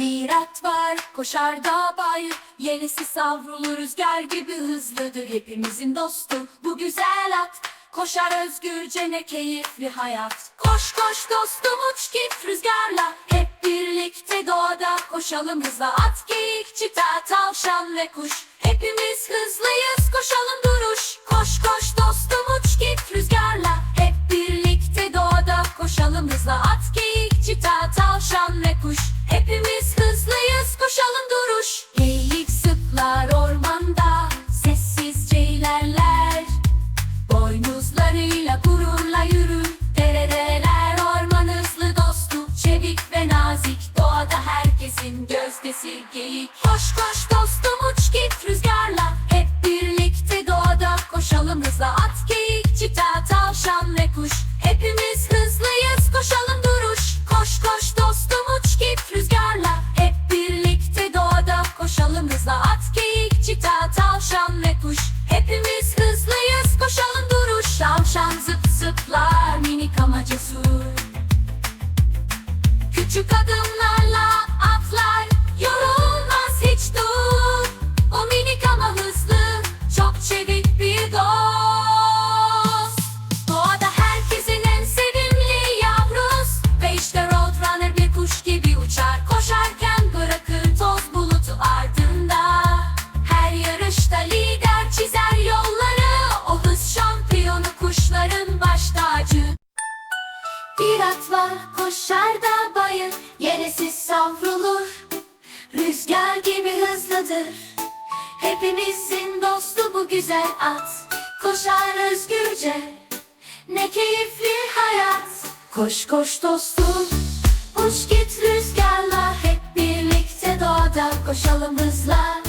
Bir at var koşar dağ bayır Yenisi savrulur rüzgar gibi hızlıdır Hepimizin dostu. Bu güzel at Koşar özgürce ne keyifli hayat. Koş koş dostum uç git rüzgarla. Hep birlikte doğada koşalım hızla. At geyik çita tavşan ve kuş. Hepimiz hızlıyız koşalım duruş. Koş koş dostum uç git rüzgarla. Hep birlikte doğada koşalım hızla. At geyik çita tavşan ve kuş Hepimiz hızlıyız koşalım duruş. Geyik zıplar ormanda koşar da bayır Yeresiz savrulur. Rüzgar gibi hızlıdır. Hepimizin dostu bu güzel at. Koşar özgürce Ne keyifli hayat. Koş koş dostum Uç git rüzgarla. Hep birlikte doğada koşalım hızla.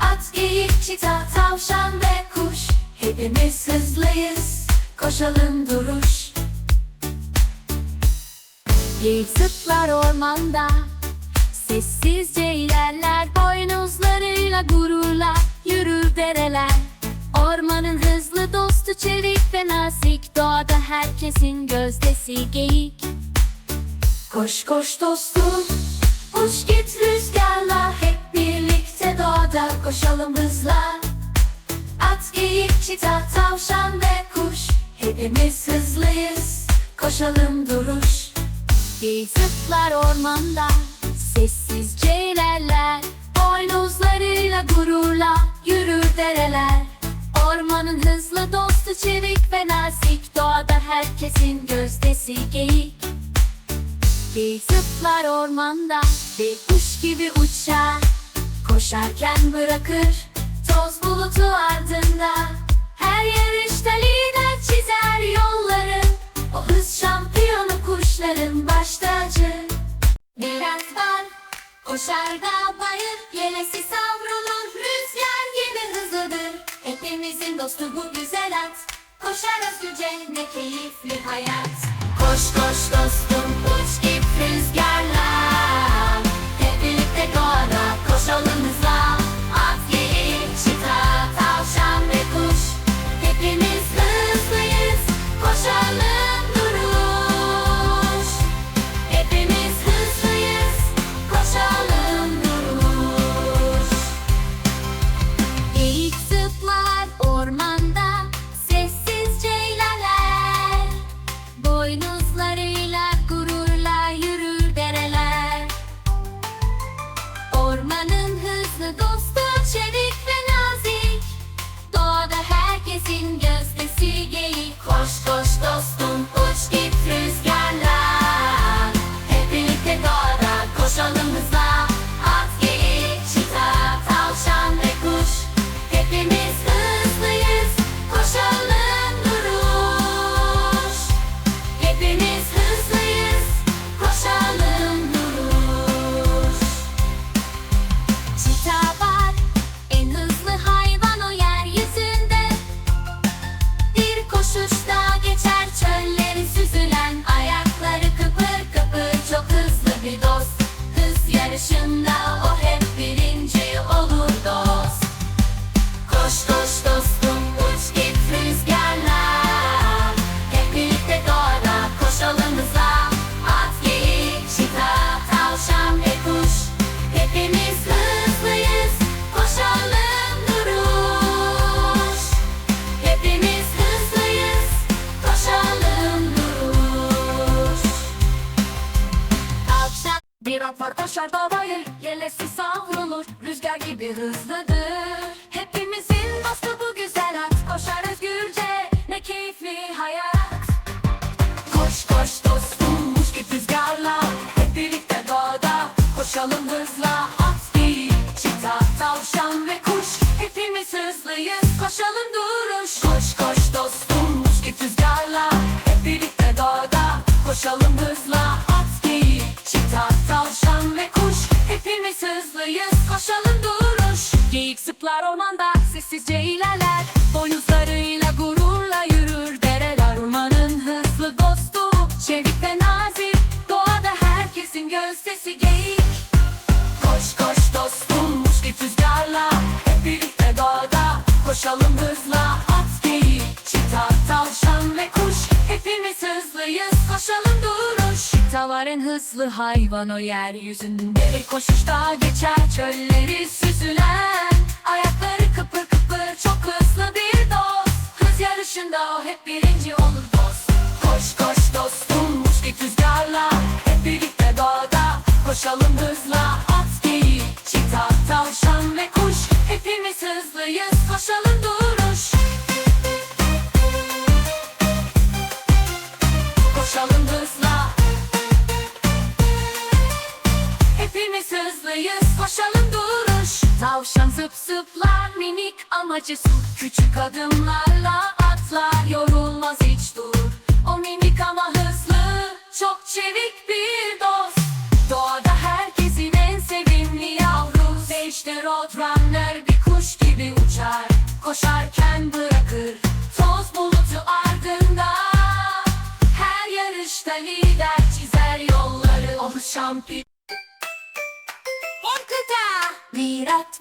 At, geyik, çita, tavşan ve kuş. Hepimiz hızlıyız Koşalım duruş Zıplar ormanda. Sessizce ilerler Boynuzlarıyla gururla Yürür dereler. Ormanın hızlı dostu çevik ve nazik. Doğada herkesin gözdesi geyik. Koş koş dostum Uç git rüzgarla. Hep birlikte doğada koşalım hızla. At, geyik, çita, tavşan ve kuş. Hepimiz hızlıyız Koşalım duruş Geyik zıplar ormanda Sessizce ilerler Boynuzlarıyla gururla Yürür dereler. Ormanın hızlı dostu çevik ve nazik Doğada herkesin gözdesi geyik. Geyik zıplar ormanda Bir kuş gibi uçar. Koşarken bırakır Toz bulutu ardında. Her yarışta lider çizer yolları Koşar da bayır Yelesi savrulur Rüzgar gibi hızlıdır. Hepimizin dostu bu güzel at. Koşar özgürce ne keyifli hayat. Koş koş dostum başında o at var koşar da bayır Yelesi savrulur rüzgar gibi hızlıdır. Hepimizin dostu bu güzel at Koşar özgürce ne keyifli hayat. Koş koş dostum gibi rüzgarla Hep birlikte doğada koşalım hızla. At değil çita tavşan ve kuş Hepimiz hızlıyız koşalım duruş. Koş koş Geyik zıplar ormanda sessizce ilerler. Boynuzlarıyla gururla yürür. Dereler ormanın hızlı dostu. Çevik ve nazik. Doğada herkesin gözdesi geyik. Koş koş dostum muş rüzgarla Hep birlikte doğada koşalım hızla. At geyik, çita, tavşan ve kuş. Hepimiz hızlıyız koşalım duruş Çita en hızlı hayvan o yeryüzünde. Bir koşuşta geçer çölleri süzülen. Ayakları kıpır kıpır çok hızlı bir dost. Hız yarışında o hep birinci olur dost. Koş koş dostum muş gibi rüzgarla Hep birlikte doğada koşalım hızla. At geyik, çita, tavşan ve kuş. Hepimiz hızlıyız koşalım duruş hızlıyız koşalım duruş Tavşan zıp zıplar minik ama cesur Küçük adımlarla atlar yorulmaz hiç dur O minik ama hızlı çok çevik bir dost. Doğada herkesin en sevimli yavrusu Ve işte Roadrunner bir kuş gibi uçar. Koşarken bırakır toz bulutu ardında. Her yarışta lider çizer yolları. O şampiyon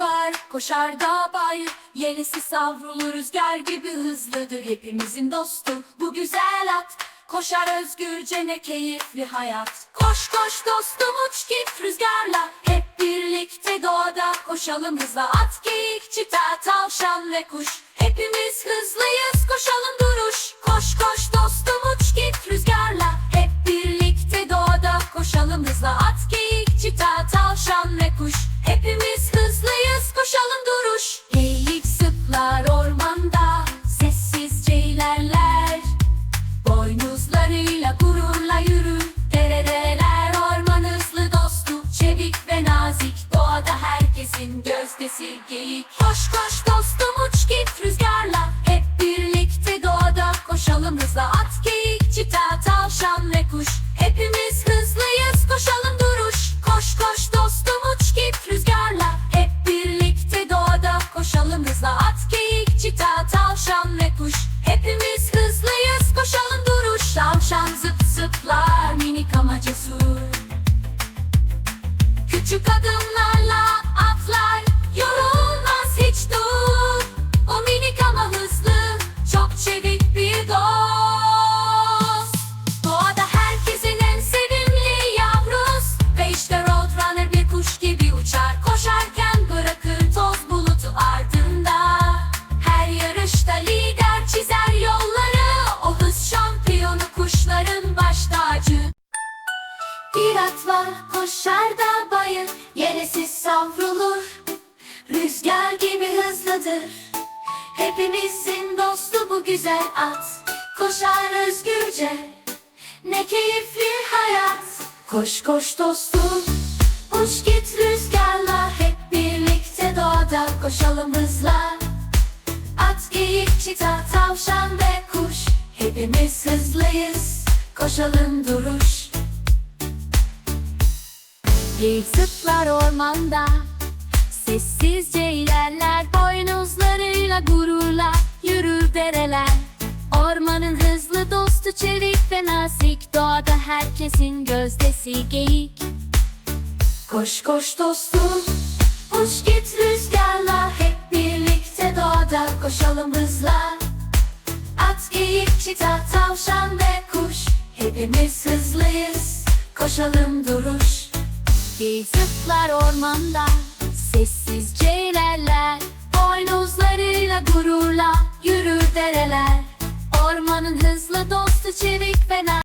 var koşar da bayır Yelisi savrulur rüzgar gibi hızlıdır Hepimizin dostu. Bu güzel at Koşar özgürce ne keyifli hayat. Koş koş dostum uç git rüzgarla. Hep birlikte doğada koşalım hızla. At geyik çita tavşan ve kuş. Hepimiz hızlıyız koşalım gözdesi geyik Koş koş bir at var koşar da bayır. Yeresiz savrulur Rüzgar gibi hızlıdır. Hepimizin dostu bu güzel at. Koşar özgürce Ne keyifli hayat. Koş koş dostum Uç git rüzgarla. Hep birlikte doğada koşalım hızla. At, geyik, çita, tavşan ve kuş. Hepimiz hızlıyız Koşalım duruş bir zıplar ormanda. Sessizce ilerler Boynuzlarıyla gururla Yürür dereler. Ormanın hızlı dostu çevik ve nazik. Doğada herkesin gözdesi geyik. Koş koş dostum Uç git rüzgarla. Hep birlikte doğada koşalım hızla. At, geyik, çita, tavşan ve kuş. Hepimiz hızlıyız Koşalım duruş Geyik zıplar ormanda Sessizce ilerler Boynuzlarıyla gururla Yürür dereler. Ormanın hızlı dostu çevik ve